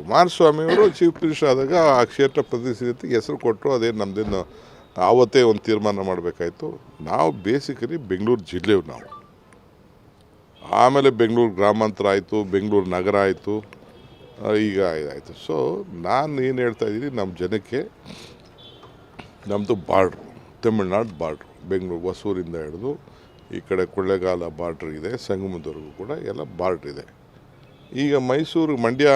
ಕುಮಾರಸ್ವಾಮಿಯವರು chief minister ಆದಾಗ ಆ ಕ್ಷೇತ್ರ ಪ್ರತಿನಿಧಿ ಹೆಸರು ಕೊಟ್ಟರು, ಅದೇ ನಮ್ಮದೇನು ಆವತ್ತೇ ಒಂದು ತೀರ್ಮಾನ ಮಾಡಬೇಕಾಯಿತು. ನಾವು ಬೇಸಿಕಲಿ ಬೆಂಗಳೂರು ಜಿಲ್ಲೆಯವ್ರು ನಾವು. ಆಮೇಲೆ ಬೆಂಗಳೂರು ಗ್ರಾಮಾಂತರ ಆಯಿತು, ಬೆಂಗಳೂರು ನಗರ ಆಯಿತು ಈಗ ಇದಾಯಿತು. ಸೊ ನಾನು ಏನು ಹೇಳ್ತಾ ಇದ್ದೀನಿ ನಮ್ಮ ಜನಕ್ಕೆ ನಮ್ಮದು ಬಾರ್ಡ್ರು, ತಮಿಳ್ನಾಡು ಬಾರ್ಡ್ರು, ಬೆಂಗಳೂರು ಹೊಸೂರಿಂದ ಹಿಡಿದು ಈ ಕಡೆ ಕೊಳ್ಳೆಗಾಲ ಬಾರ್ಡ್ರ್ ಇದೆ, ಸಂಗಮದವರೆಗೂ ಕೂಡ ಎಲ್ಲ ಬಾರ್ಡ್ರ್ ಇದೆ. ಈಗ ಮೈಸೂರು ಮಂಡ್ಯ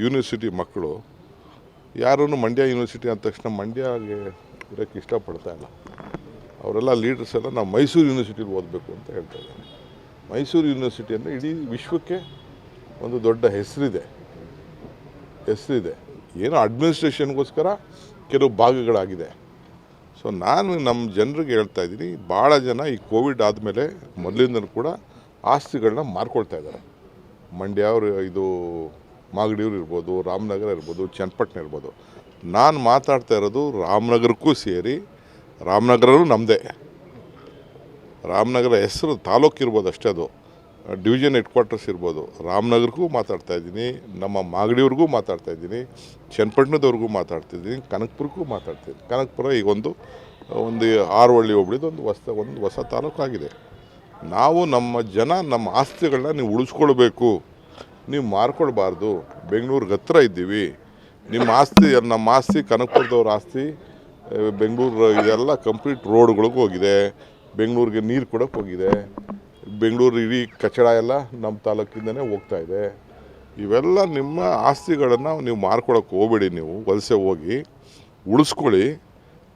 ಯೂನಿವರ್ಸಿಟಿ ಮಕ್ಕಳು ಯಾರೂ ಮಂಡ್ಯ ಯೂನಿವರ್ಸಿಟಿ ಅಂದ ತಕ್ಷಣ ಮಂಡ್ಯಗೆ ಇರೋಕ್ಕೆ ಇಷ್ಟಪಡ್ತಾ ಇಲ್ಲ. ಅವರೆಲ್ಲ ಲೀಡರ್ಸ್ ಎಲ್ಲ ನಾವು ಮೈಸೂರು ಯೂನಿವರ್ಸಿಟಿಲಿ ಓದಬೇಕು ಅಂತ ಹೇಳ್ತಾ ಇದ್ದಾರೆ. ಮೈಸೂರು ಯೂನಿವರ್ಸಿಟಿ ಅಂದರೆ ಇಡೀ ವಿಶ್ವಕ್ಕೆ ಒಂದು ದೊಡ್ಡ ಹೆಸರಿದೆ. ಹೆಸರಿದೆ. ಏನೋ ಅಡ್ಮಿನಿಸ್ಟ್ರೇಷನ್ಗೋಸ್ಕರ ಕೆಲವು ಭಾಗಗಳಾಗಿದೆ. ಸೊ ನಾನು ನಮ್ಮ ಜನರಿಗೆ ಹೇಳ್ತಾ ಇದ್ದೀನಿ, ಭಾಳ ಜನ ಈ ಕೋವಿಡ್ ಆದಮೇಲೆ ಮೊದಲಿಂದಲೂ ಕೂಡ ಆಸ್ತಿಗಳನ್ನ ಮಾರ್ಕೊಳ್ತಾ ಇದ್ದಾರೆ. ಮಂಡ್ಯ ಅವರು ಇದು ಮಾಗಡಿಯವ್ರು ಇರ್ಬೋದು, ರಾಮನಗರ ಇರ್ಬೋದು, ಚನ್ನಪಟ್ಟಣ ಇರ್ಬೋದು. ನಾನು ಮಾತಾಡ್ತಾ ಇರೋದು ರಾಮನಗರಕ್ಕೂ ಸೇರಿ ರಾಮನಗರನೂ ನಮ್ಮದೇ ರಾಮನಗರ ಹೆಸರು ತಾಲೂಕು ಇರ್ಬೋದು ಅಷ್ಟೇ ಅದು. ಡಿವಿಷನ್ ಹೆಡ್ ಕ್ವಾರ್ಟರ್ಸ್ ಇರ್ಬೋದು. ರಾಮನಗರಕ್ಕೂ ಮಾತಾಡ್ತಾ ಇದ್ದೀನಿ, ನಮ್ಮ ಮಾಗಡಿಯವ್ರಿಗೂ ಮಾತಾಡ್ತಾ ಇದ್ದೀನಿ, ಚನ್ನಪಟ್ಟಣದವ್ರಿಗೂ ಮಾತಾಡ್ತಿದ್ದೀನಿ ಕನಕಪುರಕ್ಕೂ ಮಾತಾಡ್ತೀನಿ ಕನಕಪುರ ಈಗ ಒಂದು ಒಂದು ಆರುವಳ್ಳಿ ಹೋಬಳಿದು ಒಂದು ಹೊಸ ಒಂದು ಹೊಸ ತಾಲೂಕಾಗಿದೆ. ನಾವು ನಮ್ಮ ಜನ, ನಮ್ಮ ಆಸ್ತಿಗಳನ್ನ ನೀವು ಉಳಿಸ್ಕೊಳ್ಬೇಕು. ನೀವು ಮಾರ್ಕೊಳ್ಬಾರ್ದು. ಬೆಂಗಳೂರಿಗೆ ಹತ್ರ ಇದ್ದೀವಿ. ನಿಮ್ಮ ಆಸ್ತಿ, ನಮ್ಮ ಆಸ್ತಿ, ಕನಕಪುರದವ್ರ ಆಸ್ತಿ ಬೆಂಗಳೂರು ಇದೆಲ್ಲ ಕಂಪ್ಲೀಟ್ ರೋಡ್ಗಳಿಗೆ ಹೋಗಿದೆ. ಬೆಂಗಳೂರಿಗೆ ನೀರು ಕೊಡೋಕೆ ಹೋಗಿದೆ. ಬೆಂಗಳೂರು ಇಡೀ ಕಚಡ ಎಲ್ಲ ನಮ್ಮ ತಾಲೂಕಿಂದನೇ ಹೋಗ್ತಾ ಇದೆ. ಇವೆಲ್ಲ ನಿಮ್ಮ ಆಸ್ತಿಗಳನ್ನು ನೀವು ಮಾರ್ಕೊಳಕ್ಕೆ ಹೋಗಬೇಡಿ ನೀವು. ವಲಸೆ ಹೋಗಿ ಉಳಿಸ್ಕೊಳ್ಳಿ.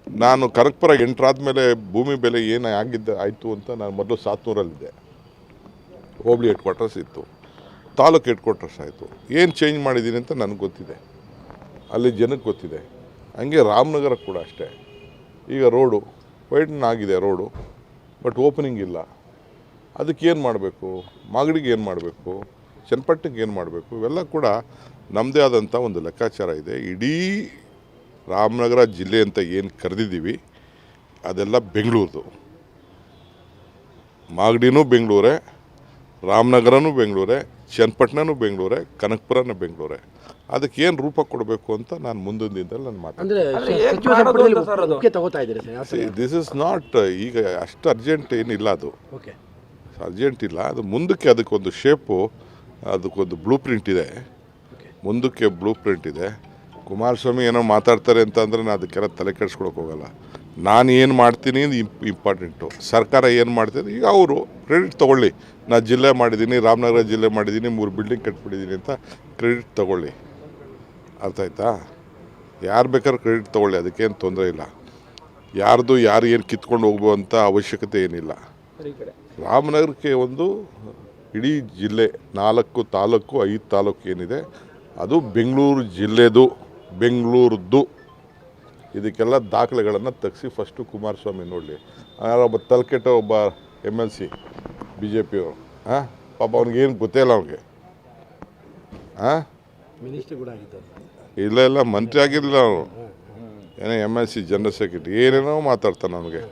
ನಾನು ಕನಕಪುರ ಎಂಟ್ರಾದ್ಮೇಲೆ ಭೂಮಿ ಬೆಲೆ ಏನು ಆಗಿದ್ದ, ಆಯಿತು ಅಂತ ನಾನು ಮೊದಲು ಸಾತ್ನೂರಲ್ಲಿದ್ದೆ. ಹೋಬಳಿ ಹೆಡ್ ಕ್ವಾರ್ಟರ್ಸ್ ಇತ್ತು. ತಾಲೂಕು ಹೆಡ್ ಆಯಿತು. ಏನು ಚೇಂಜ್ ಮಾಡಿದ್ದೀನಿ ಅಂತ ನನಗೆ ಗೊತ್ತಿದೆ. ಅಲ್ಲಿ ಜನಕ್ಕೆ ಗೊತ್ತಿದೆ. ಹಂಗೆ ರಾಮನಗರ ಕೂಡ ಅಷ್ಟೇ. ಈಗ ರೋಡು, ವೈಡನ್ ಆಗಿದೆ ರೋಡು, ಬಟ್ ಓಪನಿಂಗ್ ಇಲ್ಲ. ಅದಕ್ಕೆ ಏನು ಮಾಡಬೇಕು? ಮಾಗಡಿಗೆ ಏನು ಮಾಡಬೇಕು? ಚನ್ನಪಟ್ಟಣಕ್ಕೆ ಏನು ಮಾಡಬೇಕು? ಇವೆಲ್ಲ ಕೂಡ ನಮ್ಮದೇ ಆದಂಥ ಒಂದು ಲೆಕ್ಕಾಚಾರ ಇದೆ. ಇಡೀ ರಾಮನಗರ ಜಿಲ್ಲೆ ಅಂತ ಏನು ಕರೆದಿದ್ದೀವಿ, ಅದೆಲ್ಲ ಬೆಂಗಳೂರದು. ಮಾಗಡಿನೂ ಬೆಂಗಳೂರೇ, ರಾಮನಗರನೂ ಬೆಂಗಳೂರೇ ಚನ್ನಪಟ್ಟಣನೂ ಬೆಂಗಳೂರೇ ಕನಕಪುರನೂ ಬೆಂಗಳೂರೇ. ಅದಕ್ಕೆ ಏನು ರೂಪ ಕೊಡಬೇಕು ಅಂತ ನಾನು ಮುಂದಿನ ದಿನದಲ್ಲಿ ನಾನು ಮಾತಾಡ್ತೀನಿ? ದಿಸ್ ಇಸ್ ನಾಟ್ ಈಗ ಅಷ್ಟು ಅರ್ಜೆಂಟ್ ಏನಿಲ್ಲ ಅದು. ಓಕೆ. ಅರ್ಜೆಂಟ್ ಇಲ್ಲ. ಅದು ಮುಂದಕ್ಕೆ ಅದಕ್ಕೊಂದು ಶೇಪು ಅದಕ್ಕೊಂದು ಬ್ಲೂ ಪ್ರಿಂಟ್ ಇದೆ ಮುಂದಕ್ಕೆ ಬ್ಲೂ ಪ್ರಿಂಟ್ ಇದೆ. ಕುಮಾರಸ್ವಾಮಿ ಏನೋ ಮಾತಾಡ್ತಾರೆ ಅಂತ ಅಂದರೆ ನಾನು ಅದಕ್ಕೆಲ್ಲ ತಲೆ ಕೆಡಿಸ್ಕೊಳಕ್ಕೆ ಹೋಗಲ್ಲ. ನಾನು ಏನು ಮಾಡ್ತೀನಿ ಇಂಪ್ ಇಂಪಾರ್ಟೆಂಟು ಸರ್ಕಾರ ಏನು ಮಾಡ್ತಿದೆ? ಈಗ ಅವರು ಕ್ರೆಡಿಟ್ ತೊಗೊಳ್ಳಿ. ನಾನು ಜಿಲ್ಲೆ ಮಾಡಿದ್ದೀನಿ ರಾಮನಗರ ಜಿಲ್ಲೆ ಮಾಡಿದ್ದೀನಿ ಮೂರು ಬಿಲ್ಡಿಂಗ್ ಕಟ್ಬಿಟ್ಟಿದ್ದೀನಿ ಅಂತ ಕ್ರೆಡಿಟ್ ತೊಗೊಳ್ಳಿ. ಅರ್ಥ ಆಯ್ತಾ? ಯಾರು ಬೇಕಾದ್ರೂ ಕ್ರೆಡಿಟ್ ತೊಗೊಳ್ಳಿ ಅದಕ್ಕೇನು ತೊಂದರೆ ಇಲ್ಲ. ಯಾರ್ದು ಯಾರು ಏನು ಕಿತ್ಕೊಂಡು ಹೋಗುವಂಥ ಅವಶ್ಯಕತೆ ಏನಿಲ್ಲ. ರಾಮನಗರಕ್ಕೆ ಒಂದು ಇಡೀ ಜಿಲ್ಲೆ ನಾಲ್ಕು ತಾಲೂಕು ಐದು ತಾಲೂಕು ಏನಿದೆ ಅದು ಬೆಂಗಳೂರು ಜಿಲ್ಲೆದು ಬೆಂಗಳೂರದ್ದು ಇದಕ್ಕೆಲ್ಲ ದಾಖಲೆಗಳನ್ನು ತೆಗೆಸಿ ಫಸ್ಟು ಕುಮಾರಸ್ವಾಮಿ ನೋಡಲಿ. ಒಬ್ಬ ತಲೆಕೆಟ್ಟ ಒಬ್ಬ M L C B J ಪಿಯವರು ಹಾಂ? ಪಾಪ ಅವ್ನಿಗೇನು ಗೊತ್ತೇ ಇಲ್ಲ ಅವ್ನಿಗೆ. ಹಾಂ? ಇಲ್ಲ ಇಲ್ಲ ಮಂತ್ರಿ ಆಗಿರಲಿಲ್ಲ ಅವನು ಏನೋ M L C general secretary ಏನೇನೋ ಮಾತಾಡ್ತಾನೆ ಅವನಿಗೆ.